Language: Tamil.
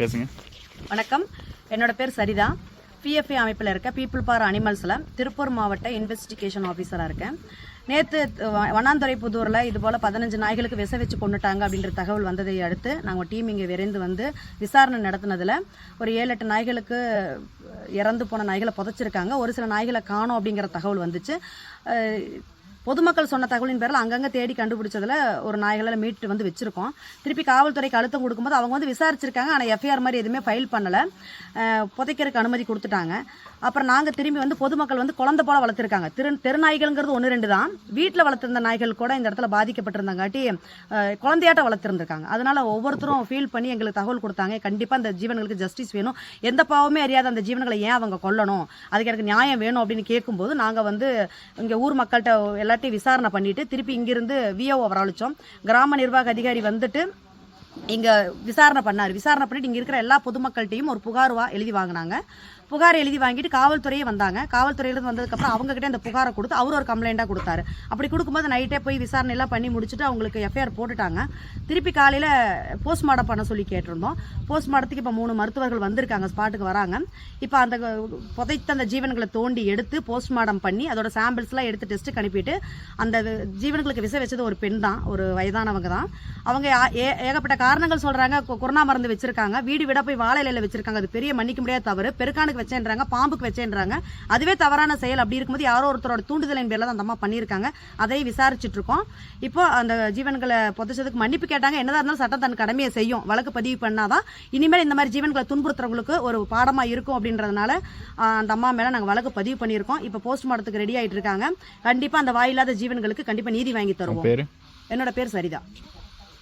பேசுங்க. வணக்கம். என்னோட பேர் சரிதா. பிஎஃப்ஏ அமைப்பில் இருக்க பீப்புள் பார் அனிமல்ஸில் திருப்பூர் மாவட்ட இன்வெஸ்டிகேஷன் ஆஃபீஸராக இருக்கேன். நேற்று வண்ணாந்துறை புதூரில் இது போல் பதினஞ்சு நாய்களுக்கு விச வச்சு கொண்டுட்டாங்க அப்படின்ற தகவல் வந்ததை அடுத்து நாங்கள் டீம் இங்கே விரைந்து வந்து விசாரணை நடத்தினதில் ஒரு ஏழு எட்டு நாய்களுக்கு இறந்து போன நாய்களை புதைச்சிருக்காங்க. ஒரு சில நாய்களை காணோம் அப்படிங்கிற தகவல் வந்துச்சு. பொதுமக்கள் சொன்ன தகவலின் பேரில் அங்கங்கே தேடி கண்டுபிடிச்சதில் ஒரு நாய்களை மீட்டு வந்து வச்சுருக்கோம். திருப்பி காவல்துறைக்கு அழுத்தம் கொடுக்கும்போது அவங்க வந்து விசாரிச்சிருக்காங்க. ஆனால் எஃப்ஐஆர் மாதிரி எதுவுமே ஃபைல் பண்ணலை. புதைக்கிறதுக்கு அனுமதி கொடுத்துட்டாங்க. அப்புறம் நாங்கள் திரும்பி வந்து பொதுமக்கள் வந்து குழந்தை போல வளர்த்துருக்காங்க. திரு தெருநாய்கள்ங்கிறது ஒன்று ரெண்டு தான். வீட்டில் வளர்த்துருந்த நாய்கள் கூட இந்த இடத்துல பாதிக்கப்பட்டிருந்தாங்காட்டி குழந்தையாட்ட வளர்த்துருந்துருக்காங்க. அதனால் ஒவ்வொருத்தரும் ஃபீல் பண்ணி எங்களுக்கு தகவல் கொடுத்தாங்க. கண்டிப்பாக அந்த ஜீவன்களுக்கு ஜஸ்டிஸ் வேணும். எந்த பாவமே அறியாத அந்த ஜீவன்களை ஏன் அவங்க கொல்லணும்? அதுக்கு எனக்கு நியாயம் வேணும் அப்படின்னு கேட்கும்போது நாங்கள் வந்து இங்கே ஊர் மக்கள்கிட்ட எல்லாத்தையும் விசாரணை பண்ணிட்டு திருப்பி இங்கிருந்து விஓ வரவழைச்சோம் கிராம நிர்வாக அதிகாரி வந்துட்டு இங்கே விசாரணை பண்ணார். விசாரணை பண்ணிட்டு இங்கே இருக்கிற எல்லா பொதுமக்கள்கிட்டையும் ஒரு புகார் வா எழுதி வாங்கினாங்க. புகார் எழுதி வாங்கிட்டு காவல்துறையே வந்தாங்க. காவல்துறையிலேருந்து வந்ததுக்கப்புறம் அவங்க கிட்ட அந்த புகாரை கொடுத்து அவர் ஒரு கம்ப்ளைண்ட்டாக கொடுத்தாரு. அப்படி கொடுக்கும்போது நைட்டே போய் விசாரணை எல்லாம் பண்ணி முடிச்சுட்டு அவங்களுக்கு எஃப்ஐஆர் போட்டுட்டாங்க. திருப்பி காலையில் போஸ்ட்மார்ட்டம் பண்ண சொல்லி கேட்டிருந்தோம். போஸ்ட்மார்ட்டத்துக்கு இப்போ மூணு மருத்துவர்கள் வந்திருக்காங்க ஸ்பாட்டுக்கு வராங்க. இப்போ அந்த புதைத்த அந்த ஜீவன்களை தோண்டி எடுத்து போஸ்ட்மார்ட்டம் பண்ணி அதோட சாம்பிள்ஸ்லாம் எடுத்து டெஸ்ட்டுக்கு அனுப்பிட்டு அந்த ஜீவன்களுக்கு விசை வச்சது ஒரு பெண் தான் ஒரு வயதானவங்க தான். அவங்க ஏ- ஏகப்பட்ட காரணங்கள் சொல்கிறாங்க கொரோனா மருந்து வச்சிருக்காங்க. வீடு விட போய் வாழை இலையில் வச்சிருக்காங்க. அது பெரிய மன்னிக்க முடியாத தவறு. பெருக்கானுக்கு வச்சேன்றாங்க பாம்புக்கு வச்சேன்றாங்க. அதுவே தவறான செயல். அப்படி இருக்கும்போது யாரோ ஒருத்தரோட தூண்டுதலின் பேர்ல தான் அந்த அம்மா பண்ணியிருக்காங்க. அதை விசாரிச்சுட்டு இருக்கோம் இப்போ அந்த ஜீவன்களை புதைச்சதுக்கு மன்னிப்பு கேட்டாங்க. என்னதான் இருந்தாலும் சட்டம் தன் கடமையை செய்யும். வழக்கு பதிவு பண்ணாதான் இனிமேல் இந்த மாதிரி ஜீவன்களை துன்புறுத்துறவங்களுக்கு ஒரு பாடமா இருக்கும் அப்படின்றதுனால அந்த அம்மா மேல நாங்க வழக்கு பதிவு பண்ணியிருக்கோம். இப்போ போஸ்ட்மார்ட்டத்துக்கு ரெடி ஆயிட்டு இருக்காங்க கண்டிப்பா அந்த வாயில்லாத ஜீவன்களுக்கு கண்டிப்பா நீதி வாங்கி தருவோம். என்னோட பேர் சரிதா.